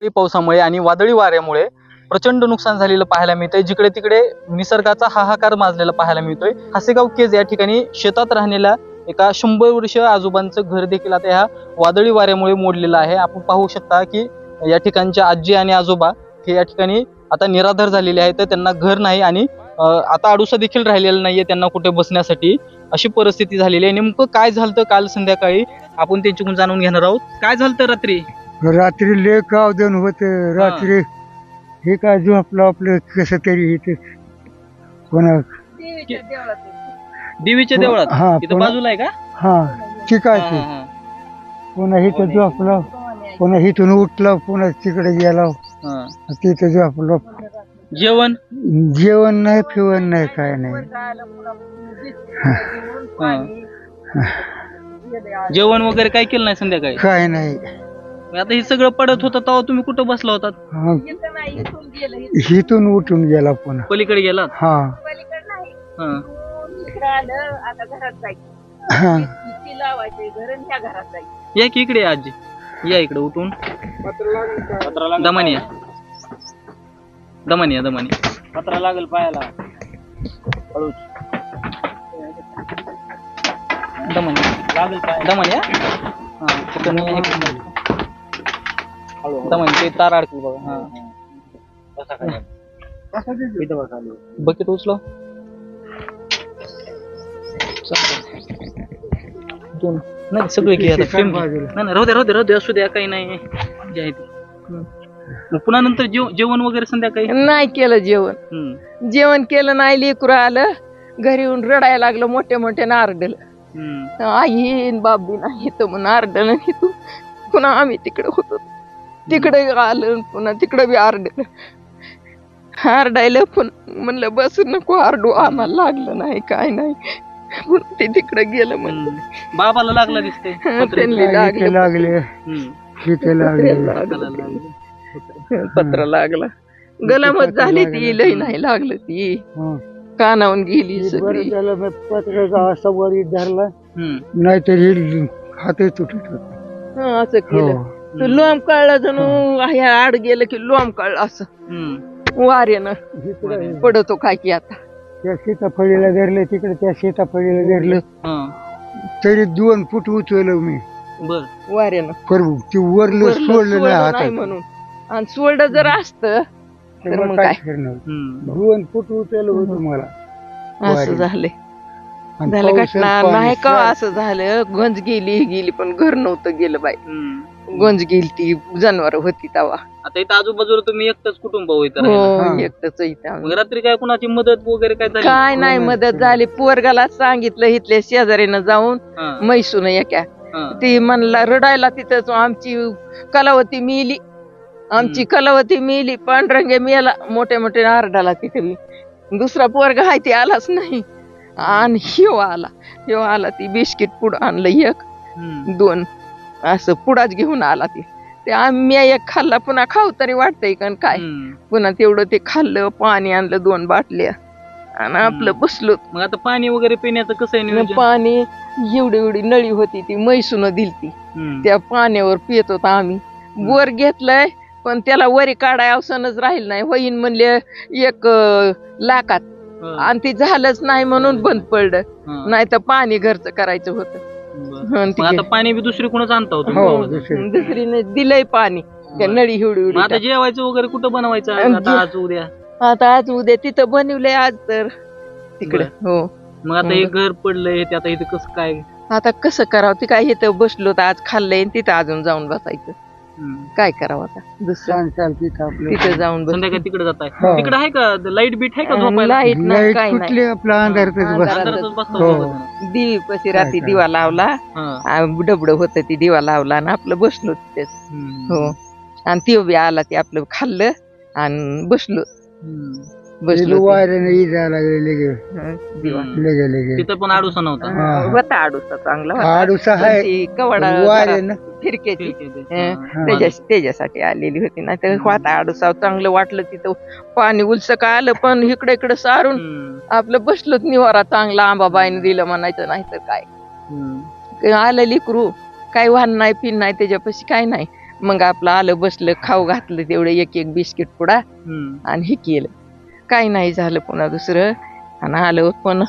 अवकाळी पावसामुळे आणि वादळी वाऱ्यामुळे प्रचंड नुकसान झालेलं पाहायला मिळतंय. जिकडे तिकडे निसर्गाचा हाहाकार माजलेला पाहायला मिळतोय. हासेगाव केज या ठिकाणी शेतात राहलेल्या एका शंभर वर्ष आजोबांचं घर देखील आता ह्या वादळी वाऱ्यामुळे मोडलेलं आहे. आपण पाहू शकता की या ठिकाणच्या आजी आणि आजोबा हे या ठिकाणी आता निराधार झालेले आहेत. तर त्यांना घर नाही आणि आता आडुसा देखील राहिलेला नाहीये त्यांना कुठे बसण्यासाठी. अशी परिस्थिती झालेली आहे. नेमकं काय झालं काल संध्याकाळी? आपण त्यांच्याकडून जाणून घेणार आहोत. काय झालं रात्री? रात्री लय कावदन होत. रात्री हे काय झोपलं आपलं कसं तरी इथे कोणा देवीच्या देवळात हा इथं कोणा बाजूला आहे का? हा ठीक हा, आहे ते. हा, पुन्हा इथं झोपलं पुन्हा इथून उठलं पुन्हा तिकडे गेलो. हा. तिथं झोपलो. जेवण? जेवण नाही फिवण नाही काय नाही. हा. जेवण वगैरे काय केलं नाही संध्याकाळी? काय नाही. मग आता हे सगळं पडत होतं तेव्हा तुम्ही कुठं बसला होतात हा. इथून उठून गेला पुन्हा. पलीकडे गेलात हा. हा. हा. या की इकडे या आजी? या इकडे उठून. दमानी या दमानी या दमानी पत्रा लागेल पायाला. हळूच दमानी लागेल पाय दमानी या हा तिथं नाही तार अडकली बघा हा. बकेट उचलो. दोन. नाही सगळे घे आता फ्रेम घे. बाजूला. नाही नाही राहू द्या राहू द्या राहू द्या असू द्या काही नाही. जे आहे ते. हम्म. मग पुन्हा नंतर जेव जेवण वगैरे संध्याकाळी? नाही केलं जेवण. हम्म. जेवण केलं नाही लेकरू आलं. घरी येऊन रडायला लागलं मोठे मोठे नारडल. हम्म. आई बाबी नाही तर म्हणून आरडलं तू. पुन्हा आम्ही तिकडे होतो. तिकडे आलं पुन्हा तिकडे बी आरडलं. आरडायला पण म्हणलं बस नको आरडू आम्हाला लागलं नाही काय नाही. पुन्हा ते तिकडे गेलं म्हणलं. बाबाला लागला दिसते त्यांनी लागलं. लागले. हम्म. इथे लागले. हाताला लागलं. पत्र लागला. गलामत झाली ती लई नाही लागलं ती. हा. कानावून गेली बरं सगळी. झालं मी पत्र्याचा असा वरी धरला. नाहीतर हे हातही तुटत होता हं, असं हो. केलं तो लोंब काढला जणू ह्या आड गेलं की लोंब काढलं असं. हम्म. वाऱ्यानं इकडं पडतो काय की आता. त्या सीताफळीला धरलं तिकडे त्या सीताफळीला धरलं. हा. तरी दोन फूट उचवलं मी. बर. वाऱ्यानं पर ते वरलं सोडलं नाही सोडलं हातात. नाही म्हणून. आणि सोडलं जर असत तर मग काय काय? करणार? हम्म. दोन फूट उचवलं होतं मला. असं वाऱ्यानं. झालंय. आणि झालं पाऊस घटना पाणी नाही का असं झालं. गंज गेली ही गेली पण घर नव्हतं गेलं बाई. हम्म. गंज गेली ती जनावर होती तवा. आता इथं आजूबाजूला तुम्ही एकटंच कुटुंब होईत हो हा. एकटंच इथं आम्ही. मग रात्री काय कुणाची मदत वगैरे काय झाली? काय नाही मदत झाली. पोरगाला सांगितलं इथल्या शेजारीनं जाऊन हा. मैसून एका हा. ती म्हणला रडायला तिथंच आमची कलावती मिली आमची कलावती मिली पांढरंगे मिला मोठे मोठे आरडाला तिथे मी. दुसरा पोरगा हाय ती आलाच नाही. आणि ह्यो आला ह्यो आला ती बिस्किट पुढं आणलं एक हम्म. दोन. असं पुढाच घेऊन आला ती. ते आम्ही एक खाल्ला पुन्हा खाऊ तरी वाटतंय कारण काय. हम्म. पुन्हा तेवढं ते खाल्लं पाणी आणलं दोन बाटल्या. आणि आपलं बसलो. मग आता पाणी वगैरे पिण्याचं कसं आहे नियोजन? पाणी एवढी एवढी नळी होती ती मैसून दिलती. हम्म. त्या पाण्यावर पित होता आम्ही. वर घेतलंय पण त्याला वरी काढाय अवसनच राहील नाही. होईन म्हणले एक अं, लाखात. हा. आणि ते झालंच नाही म्हणून बंद पडलं. हा. नाही तर पाणी घरचं करायचं होतं. बरं. आणि मग आता पाणी बी दुसरी कोणच आणता होतो हो दुसरी. दुसरीने दिलंय पाणी. त्या नळी मग आता जेवायचं वगैरे कुठं बनवायचं? आज? आता उद्या? आता आज उद्या तिथं बनवलंय आज तर. तिकडे? हो. मग आता हे घर पडलंय ते आता इथे कसं काय? आता कसं करावं? ते काय इथं बसलो तर आज खाल्लंय आणि तिथं अजून जाऊन बसायचं. काय करावं आता दुसरं आपलं तिथं जाऊन बस संध्याकाळी तिकडे जाताय हो. तिकडे आहे का लाइट बीट आहे का झोपायला लाइट नाही लाइट काय कुठली आपला अंधारातच बस अंधारात. अंधारातच बसता हो. दोघं जण. दिवी पशी रात्री काय? दिवा लावला हा. डबड होत ती दिवा लावला आणि आपलं बसलो तिथेच हम्म. हो आणि ती बी आला ते आपलं खाल्लं आणि बसलो हम्म. बसलो ते. वाऱ्याने इजा लागले लगे हं, दिवा हम्म. लगे लगे तिथं पण आडूसा नव्हता हा. होता आडूसा चांगला होता. आडूसा पण आहे ती कवडा वाऱ्यानं फिरकेची. हं. त्याच्या त्याच्यासाठी आलेली होती. ना तर होता आडूसा चांगलं वाटलं तिथं. पाणी उलस का आलं पण इकडे इकडे सारून. आपलं बसलोच निवारा चांगला. आंबाबाईने दिलं म्हणायचं नाही तर काय. आलं लिकरू. काय वाहन नाही पिन नाही त्याच्यापाशी काय नाही. मग आपलं आलं बसलं खाऊ घातलं तेवढं एक एक बिस्किट पुडा. आणि हे केलं. काही नाही झालं पुन्हा दुसरं. आणि आलं पण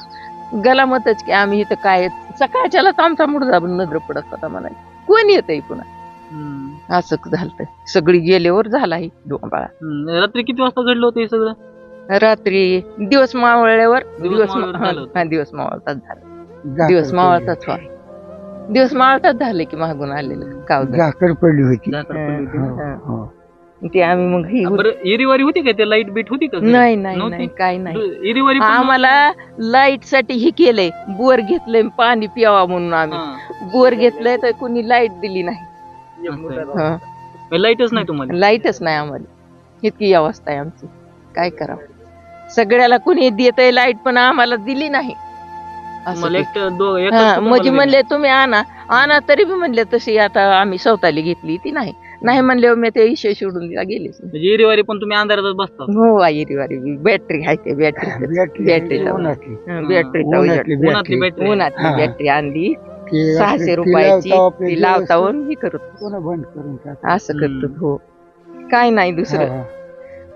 गलामतच की आम्ही इथं काय सकाळच्यालाच आमचा मुडदा नजर पडत होता म्हणाय कोण येतंय पुन्हा हम्म. असं झालं सगळी गेल्यावर झाला ही डोंबाळा हम्म. रात्री किती वाजता घडलं होतं हे सगळं रात्री दिवस मावळल्यावर दिवस दिवस झालं. हा दिवस मावळताच झालं दिवस मावळताच पडली. व्हा दिवस मावळताच झाले की मागून आलेलं काव झाकर पडली होती पडली? हो, हो. ते आम्ही मग ही बरं इरीवारी होती का ते लाइट बीट होती का घरी? नाही नाही नव्हती? नाही काय नाही इरीवारी पण आम्हाला लाइटसाठी हे केलंय बोर घेतलंय पाणी प्यावा म्हणून आम्ही हा. बोर घेतलंय तर कुणी लाइट दिली नाही असं आहे. हं. मग लाईटच नाही तुम्हाला लाईटच नाही आम्हाला इतकी अवस्था आहे आमची काय करावं सगळ्याला कुणी देत लाइट पण आम्हाला दिली नाही असं मला ते. एक दो एकच हा तुम्हाला म्हणजे. म्हणले तुम्ही आणा आणा तरी बी म्हणले तशी आता आम्ही सवताली घेतली ती नाही नाही म्हणले मी ते इशे सोडून दिला गेलेच नाही. म्हणजे इरीवारी पण तुम्ही अंधारातच बसता हो आई रिवारी बॅटरी आहे ते बॅटरी बॅटरी बॅटरी लावून. उन्हातली. बॅटरी उन्हातली उन्हातली बॅटरी. बॅटरी उन्हातली हा. बॅटरी आणली ती सहाशे ती रुपयाची लावता आपले ती हे करत पुन्हा बंद करून टाक असं करतो हो काय नाही दुसरं हा,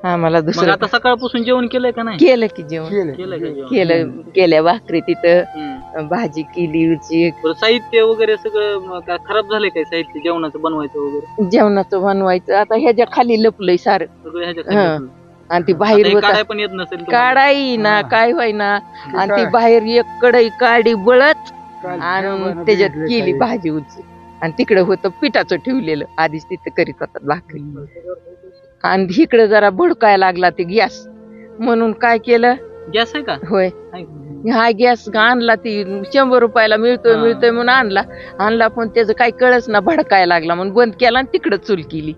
आम्हाला मग दुसरं आता सकाळपासून जेवण केलंय का नाही केलं की जेवण केलं. केलंय का जेवण? केलं केल्या भाकरी तिथं हम्म. भाजी केली उची बरं साहित्य वगैरे सगळं खराब झालंय काय साहित्य जेवणाचं बनवायचं वगैरे जेवणाचं बनवायचं आता ह्याच्या खाली लपलंय सारं सगळं ह्याच्या हा. खाली असेल. आणि ती आता बाहेर हे होता काढाय पण येत नसेल तुम्हाला. काढाई ना हा. काय होईना आणि ती? बाहेर एक कढई काढी बळत आणि त्याच्यात केली. भाजी उची आणि तिकडे होतं पिठाचं ठेवलेलं आधीच तिथं करीत होतात भाकरी आणि इकडे जरा भडकायला लागला ते गॅस म्हणून काय केलं गॅस आहे का होय. हा गॅस आणला ती शंभर रुपयाला मिळतोय. मिळतोय म्हणून आणला आणला पण त्याचं काही कळच ना भडकायला लागला म्हणून बंद केला आणि तिकडं चूल केली.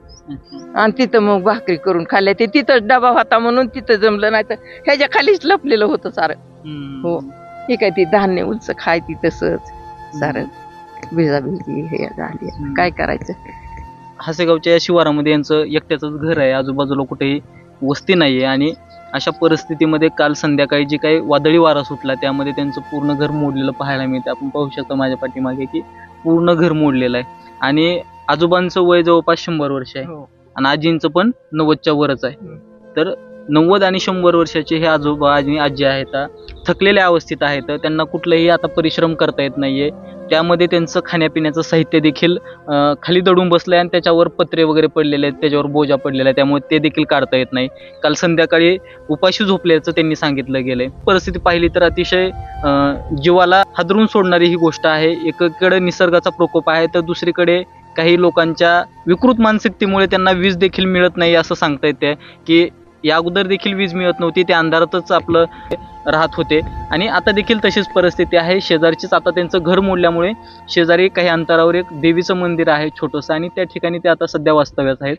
आणि तिथं मग भाकरी करून खाल्ल्या ते तिथं डबा होता म्हणून तिथं जमलं नाही तर ह्याच्या खालीच लपलेलं होतं सारं. हो. हे काय ती धान्य उलच खायती तसंच सारं भिजाभिजी हे झाली. काय करायचं हासेगावच्या शिवारामध्ये यांचं एकट्याच घर आहे आजूबाजूला कुठेही वस्ती नाहीये आणि अशा परिस्थितीमध्ये काल संध्याकाळी जी काही वादळी वारा सुटला त्यामध्ये त्यांचं पूर्ण घर मोडलेलं पाहायला मिळते आपण पाहू शकतो माझ्या पाठीमागे की पूर्ण घर मोडलेलं आहे. आणि आजोबांचं वय जवळपास शंभर वर्ष आहे. आणि आजींचं पण नव्वदच्या वरच आहे. तर नव्वद आणि शंभर वर्षाचे हे आजोबा आणि आजी आहेत थकलेल्या अवस्थेत आहेत. त्यांना कुठलंही आता परिश्रम करता येत नाही आहे त्यामध्ये त्यांचं खाण्यापिण्याचं साहित्य देखील खाली दडून आहे आणि त्याच्यावर पत्रे वगैरे पडलेले आहेत त्याच्यावर बोजा पडलेला आहे त्यामुळे ते देखील काढता येत नाही. काल संध्याकाळी उपाशी झोपल्याचं त्यांनी सांगितलं गेलंय. परिस्थिती पाहिली तर अतिशय जीवाला हादरून सोडणारी ही गोष्ट आहे. एकीकडे निसर्गाचा प्रकोप आहे तर दुसरीकडे काही लोकांच्या विकृत मानसिकतेमुळे त्यांना वीज देखील मिळत नाही असं सांगता येते की या अगोदर देखील वीज मिळत नव्हती ते अंधारातच आपलं राहत होते. आणि आता देखील तशीच परिस्थिती आहे. शेजारचीच आता त्यांचं घर मोडल्यामुळे शेजारी काही अंतरावर एक देवीचं मंदिर आहे छोटंसं आणि त्या ठिकाणी ते आता सध्या वास्तव्यात आहेत.